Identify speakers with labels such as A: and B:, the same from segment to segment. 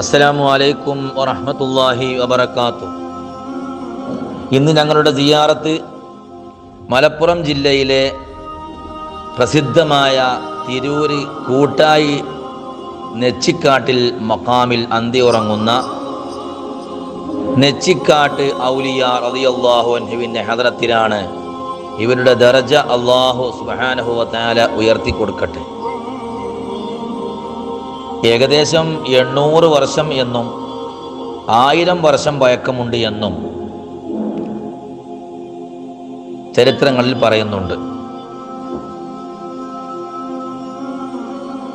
A: അസ്സലാമു അലൈക്കും വറഹമത്തല്ലാഹി വബറകാതുഹു ഇന്ന് ഞങ്ങളുടെ സിയാറത്ത് മലപ്പുറം ജില്ലയിലെ പ്രസിദ്ധമായ തിരൂര് കൂട്ടായി നെച്ചിക്കാട്ടിൽ മക്കാമിൽ അന്തി ഉറങ്ങുന്ന നെച്ചിക്കാട്ട് ഔലിയ റളിയല്ലാഹു അൻഹുവിന്റെ ഹദറത്തിലാണ് ഇവരുടെ ദർജ അള്ളാഹു സുബ്ഹാനഹു വതആല ഉയർത്തി കൊടുക്കട്ടെ ഏകദേശം എണ്ണൂറ് വർഷം എന്നും ആയിരം വർഷം പഴക്കമുണ്ട് എന്നും ചരിത്രങ്ങളിൽ പറയുന്നുണ്ട്.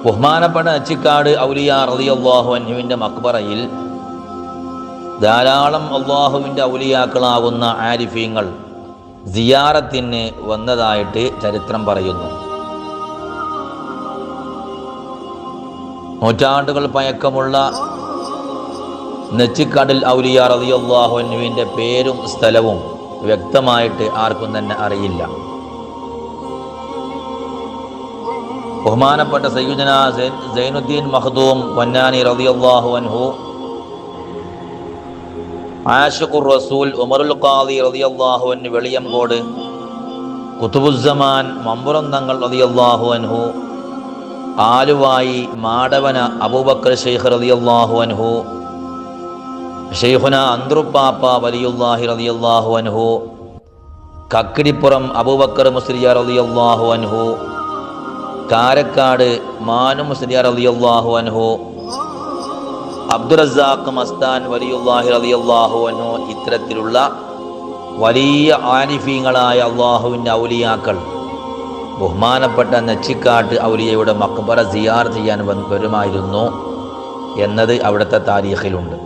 A: ബഹുമാനപ്പെട്ട അച്ചിക്കാട് ഔലിയ അള്ളാഹു അൻഹുവിന്റെ മക്ബറയിൽ ധാരാളം അള്ളാഹുവിന്റെ ഔലിയാക്കളാകുന്ന ആരിഫീങ്ങൾ സിയാറത്തിന് വന്നതായിട്ട് ചരിത്രം പറയുന്നു. നൂറ്റാണ്ടുകൾ പഴക്കമുള്ള നെച്ചിക്കാടിൽ ഔലിയ റളിയല്ലാഹു അൻഹുവിന്റെ പേരും സ്ഥലവും വ്യക്തമായിട്ട് ആർക്കും തന്നെ അറിയില്ല. ബഹുമാനപ്പെട്ട സയ്യുജന സൈനുദ്ദീൻ മഹദൂം പൊന്നാനി റളിയല്ലാഹു അൻഹു ആഷുഖുർ റസൂൽ ഉമറുൽ ഖാദി റളിയല്ലാഹു അൻഹു വെളിയംകോട് കുത്തുബുസ്സമാൻ മമ്പുറന്തങ്ങൾ റളിയല്ലാഹു അൻഹു ആലുവായി മാടവന അബൂബക്കർ ഷെയ്ഖ് റളിയല്ലാഹു അൻഹു ഷെയ്ഖുന അന്ത്രുപ്പാപ്പ വലിയുല്ലാഹി റളിയല്ലാഹു അൻഹു കക്കിടിപ്പുറം അബൂബക്കർ മുസ്ലിയാർ റളിയല്ലാഹു അൻഹു കാരക്കാട് മാനു മുസ്ലിയാർ റളിയല്ലാഹു അൻഹു അബ്ദുറസാഖ് മസ്താൻ വലിയുല്ലാഹി റളിയല്ലാഹു അൻഹു ഇത്തരത്തിലുള്ള വലിയ ആരിഫീങ്ങളായ അള്ളാഹുവിന്റെ ഔലിയാക്കൾ. ബഹുമാനപ്പെട്ട നെച്ചിക്കാട്ട് ഔലിയയുടെ മക്ബറ സിയാർ ചെയ്യാൻ വരുമായിരുന്നു എന്നത് അവിടുത്തെ താരീഖിലുണ്ട്.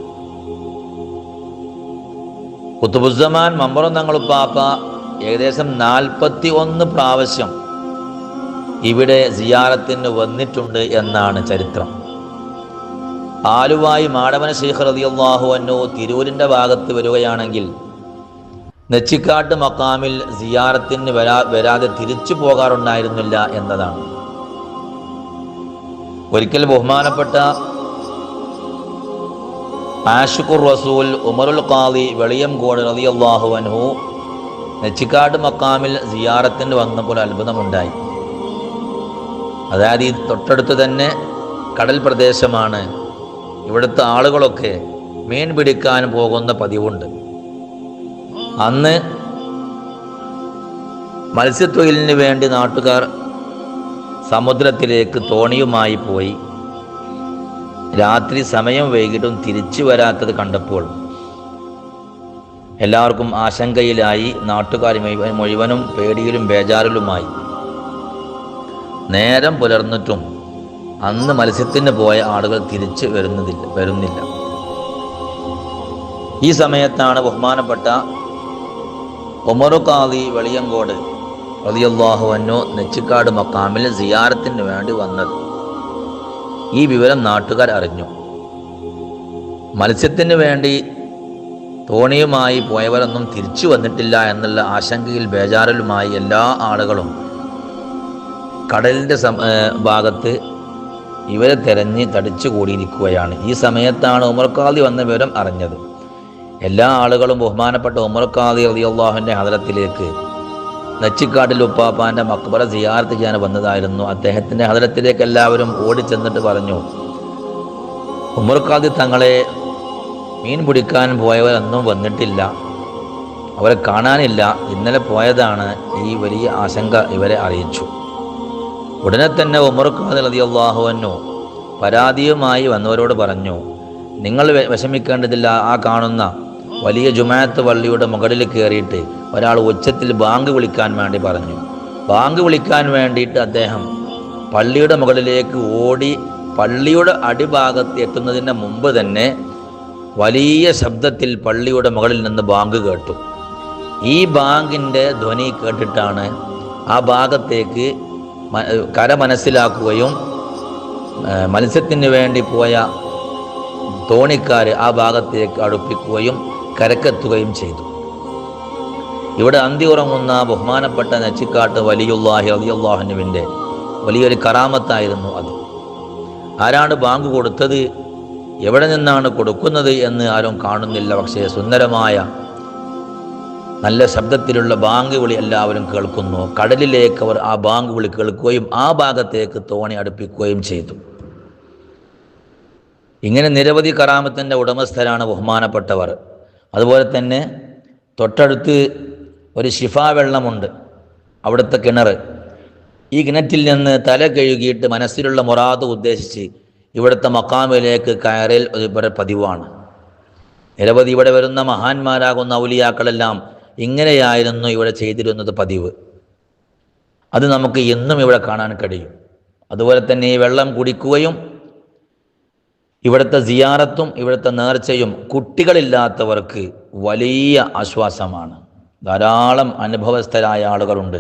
A: കുത്തുബുസമാൻ മമ്പറം തങ്ങളുപ്പാപ്പ ഏകദേശം നാൽപ്പത്തി ഒന്ന് പ്രാവശ്യം ഇവിടെ സിയാറത്തിന് വന്നിട്ടുണ്ട് എന്നാണ് ചരിത്രം. ആലുവായി മാടവന ശേഖർ റളിയല്ലാഹു അന്നു തിരൂരിന്റെ ഭാഗത്ത് വരികയാണെങ്കിൽ നെച്ചിക്കാട്ട് മക്കാമിൽ സിയാറത്തിന് വരാ വരാതെ തിരിച്ചു പോകാറുണ്ടായിരുന്നില്ല എന്നതാണ്. ഒരിക്കൽ ബഹുമാനപ്പെട്ട ആഷുഖുർ റസൂൽ ഉമറുൽ ഖാദി വെളിയംകോട് റളിയല്ലാഹു അൻഹു നെച്ചിക്കാട് മക്കാമിൽ സിയാറത്തിന് വന്നപ്പോൾ അത്ഭുതമുണ്ടായി. അതായത് ഈ തൊട്ടടുത്ത് തന്നെ കടൽ പ്രദേശമാണ്. ഇവിടുത്തെ ആളുകളൊക്കെ മീൻ പിടിക്കാൻ പോകുന്ന പതിവുണ്ട്. അന്ന് മത്സ്യത്തൊഴിലിന് വേണ്ടി നാട്ടുകാർ സമുദ്രത്തിലേക്ക് തോണിയുമായി പോയി. രാത്രി സമയം വൈകിട്ടും തിരിച്ചു വരാത്തത് കണ്ടപ്പോൾ എല്ലാവർക്കും ആശങ്കയിലായി. നാട്ടുകാർ മുഴുവനും പേടിയിലും ബേജാറിലുമായി. നേരം പുലർന്നിട്ടും അന്ന് മത്സ്യത്തിന് പോയ ആളുകൾ തിരിച്ചു വരുന്നതില്ല വരുന്നില്ല. ഈ സമയത്താണ് ബഹുമാനപ്പെട്ട ഖാദി വെളിയങ്കോട് റളിയല്ലാഹു അന്നു നെച്ചിക്കാട് മക്കാമിൽ സിയാറത്തിന് വേണ്ടി വന്നത്. ഈ വിവരം നാട്ടുകാർ അറിഞ്ഞു. മത്സ്യത്തിന് വേണ്ടി തോണിയുമായി പോയവരൊന്നും തിരിച്ചു വന്നിട്ടില്ല എന്നുള്ള ആശങ്കയിൽ ബേജാറിലുമായി എല്ലാ ആളുകളും കടലിന്റെ ഭാഗത്ത് ഇവരെ തെരഞ്ഞ് തടിച്ചു കൂടിയിരിക്കുകയാണ്. ഈ സമയത്താണ് ഉമർക്കാദി വന്ന വിവരം അറിഞ്ഞത്. എല്ലാ ആളുകളും ബഹുമാനപ്പെട്ട ഉമർ അലി അള്ളാഹുവിന്റെ ഹദരത്തിലേക്ക് നച്ചിക്കാട്ടിൽ ഉപ്പാപ്പാന്റെ മക്ബറ സിയാർത്ത് ചെയ്യാൻ വന്നതായിരുന്നു. അദ്ദേഹത്തിന്റെ ഹദരത്തിലേക്ക് എല്ലാവരും ഓടിച്ചെന്നിട്ട് പറഞ്ഞു ഉമർ ഖാദി തങ്ങളെ മീൻ പിടിക്കാൻ പോയവരൊന്നും വന്നിട്ടില്ല. അവരെ കാണാനില്ല. ഇന്നലെ പോയതാണ്. ഈ വലിയ ആശങ്ക ഇവരെ അറിയിച്ചു. ഉടനെ തന്നെ ഉമർ അലി റളിയല്ലാഹുവിനു പരാതിയുമായി വന്നവരോട് പറഞ്ഞു നിങ്ങൾ വിഷമിക്കേണ്ടതില്ല. ആ കാണുന്ന വലിയ ജുമാത്ത് പള്ളിയുടെ മുകളിൽ കയറിയിട്ട് ഒരാൾ ഉച്ചത്തിൽ ബാങ്ക് വിളിക്കാൻ വേണ്ടി പറഞ്ഞു. ബാങ്ക് വിളിക്കാൻ വേണ്ടിയിട്ട് അദ്ദേഹം പള്ളിയുടെ മുകളിലേക്ക് ഓടി പള്ളിയുടെ അടിഭാഗത്ത് എത്തുന്നതിന് മുമ്പ് തന്നെ വലിയ ശബ്ദത്തിൽ പള്ളിയുടെ മുകളിൽ നിന്ന് ബാങ്ക് കേട്ടു. ഈ ബാങ്കിന്റെ ധ്വനി കേട്ടിട്ടാണ് ആ ഭാഗത്തേക്ക് കര മനസ്സിലാക്കുകയും മത്സ്യത്തിന് വേണ്ടി പോയ തോണിക്കാർ ആ ഭാഗത്തേക്ക് അടുപ്പിക്കുകയും കരക്കെത്തുകയും ചെയ്തു. ഇവിടെ അന്തി ഉറങ്ങുന്ന ബഹുമാനപ്പെട്ട നച്ചിക്കാട്ട് വലിയുല്ലാഹി അലിയുല്ലാഹുനുവിന്റെ വലിയൊരു കറാമത്തായിരുന്നു അത്. ആരാണ് ബാങ്ക് കൊടുത്തത്? എവിടെ നിന്നാണ് കൊടുക്കുന്നത് എന്ന് ആരും കാണുന്നില്ല. പക്ഷേ സുന്ദരമായ നല്ല ശബ്ദത്തിലുള്ള ബാങ്ക് വിളി എല്ലാവരും കേൾക്കുന്നു. കടലിലേക്ക് അവർ ആ ബാങ്ക് വിളി കേൾക്കുകയും ആ ഭാഗത്തേക്ക് തോണി അടുപ്പിക്കുകയും ചെയ്തു. ഇങ്ങനെ നിരവധി കറാമത്തിന്റെ ഉടമസ്ഥരാണ് ബഹുമാനപ്പെട്ടവർ. അതുപോലെ തന്നെ തൊട്ടടുത്ത് ഒരു ശിഫാ വെള്ളമുണ്ട് അവിടുത്തെ കിണർ ഈ കിണറ്റിൽ നിന്ന് തല കഴുകിയിട്ട് മനസ്സിലുള്ള മുറാദ് ഉദ്ദേശിച്ച് ഇവിടുത്തെ മക്കാമിലേക്ക് കയറൽ ഒരു പതിവാണ്. നിരവധി ഇവിടെ വരുന്ന മഹാന്മാരാകുന്ന ഔലിയാക്കളെല്ലാം ഇങ്ങനെയായിരുന്നു ഇവിടെ ചെയ്തിരുന്നത് പതിവ്. അത് നമുക്ക് എന്നും ഇവിടെ കാണാൻ കഴിയും. അതുപോലെ തന്നെ ഈ വെള്ളം കുടിക്കുകയും ഇവിടുത്തെ സിയാറത്തും ഇവിടുത്തെ നേർച്ചയും കുട്ടികളില്ലാത്തവർക്ക് വലിയ ആശ്വാസമാണ്. ധാരാളം അനുഭവസ്ഥരായ ആളുകളുണ്ട്.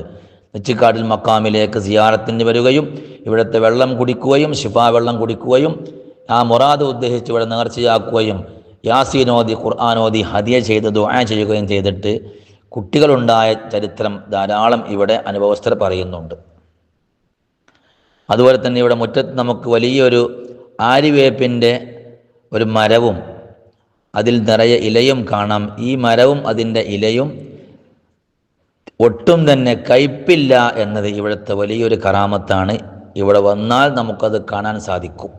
A: നെച്ചിക്കാട്ടിൽ മക്കാമിലേക്ക് സിയാറത്തിന് വരികയും ഇവിടുത്തെ വെള്ളം കുടിക്കുകയും ശിഫാ വെള്ളം കുടിക്കുകയും ആ മുറാദ് ഉദ്ദേശിച്ച് ഇവിടെ നേർച്ചയാക്കുകയും യാസീനോദി ഖുർആാനോദി ഹദിയ ചെയ്ത് ദുആ ചെയ്യുകയും ചെയ്തിട്ട് കുട്ടികളുണ്ടായ ചരിത്രം ധാരാളം ഇവിടെ അനുഭവസ്ഥർ പറയുന്നുണ്ട്. അതുപോലെ തന്നെ ഇവിടെ മുറ്റത്ത് നമുക്ക് വലിയൊരു ആര്യവേപ്പിന്റെ ഒരു മരവും അതിൽ നിറയെ ഇലയും കാണാം. ഈ മരവും അതിന്റെ ഇലയും ഒട്ടും തന്നെ കയ്പില്ല എന്നത് ഇവിടുത്തെ വലിയൊരു കറാമത്താണ്. ഇവിടെ വന്നാൽ നമുക്കത് കാണാൻ സാധിക്കും.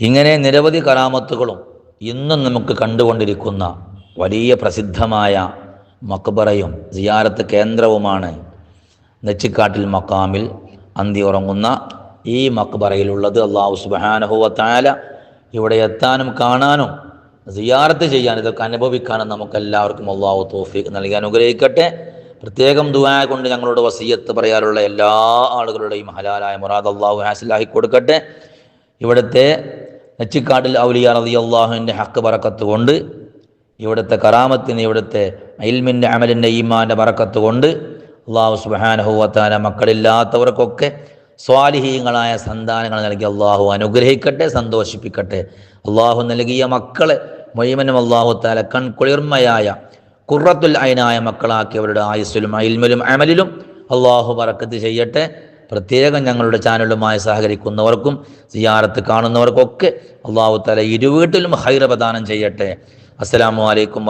A: ഇങ്ങനെ നിരവധി കറാമത്തുകളും ഇന്നും നമുക്ക് കണ്ടുകൊണ്ടിരിക്കുന്ന വലിയ പ്രസിദ്ധമായ മക്ബറയും സിയാറത്ത് കേന്ദ്രവുമാണ് നെച്ചിക്കാട്ടിൽ മക്കാമിൽ അന്തി ഉറങ്ങുന്ന ഈ മക്ബറയിലുള്ളത് അള്ളാഹു സുബാനഹുവത്തായ ഇവിടെ എത്താനും കാണാനും സിയാറത്ത് ചെയ്യാൻ ഇതൊക്കെ അനുഭവിക്കാനും നമുക്കെല്ലാവർക്കും അള്ളാഹു തോഫീക്ക് നൽകി അനുഗ്രഹിക്കട്ടെ. പ്രത്യേകം ദുവായ കൊണ്ട് ഞങ്ങളോട് വസീയത്ത് പറയാറുള്ള എല്ലാ ആളുകളുടെയും ഹലാലായ മുറാദ് അള്ളാഹു ഹാസിലാക്കി കൊടുക്കട്ടെ. ഇവിടുത്തെ നെച്ചിക്കാട്ടിൽ ഔലിയ റതി അള്ളാഹുവിന്റെ ഹക്ക് പറക്കത്ത് കൊണ്ട് ഇവിടുത്തെ കറാമത്തിന് ഇവിടുത്തെ അയിൽമിന്റെ അമലിന്റെ ഈമാന്റെ പറക്കത്ത് കൊണ്ട് അള്ളാഹു സുബാനഹുവത്താല മക്കളില്ലാത്തവർക്കൊക്കെ സ്വാലിഹീങ്ങളായ സന്താനങ്ങൾ നൽകി അള്ളാഹു അനുഗ്രഹിക്കട്ടെ സന്തോഷിപ്പിക്കട്ടെ. അള്ളാഹു നൽകിയ മക്കളെ മൊയ്മനും അള്ളാഹു താല കൺകുളിർമയായ കുറത്തുൽ അയനായ മക്കളാക്കി അവരുടെ ആയുസ്സിലും അയിൽമലും അമലിലും അള്ളാഹു പറക്കത്ത് ചെയ്യട്ടെ. പ്രത്യേകം ഞങ്ങളുടെ ചാനലുമായി സഹകരിക്കുന്നവർക്കും സിയാറത്ത് കാണുന്നവർക്കൊക്കെ അള്ളാഹു താല ഇരുവീട്ടിലും ഹൈറ പ്രദാനം ചെയ്യട്ടെ. അസ്സലാമു അലൈക്കും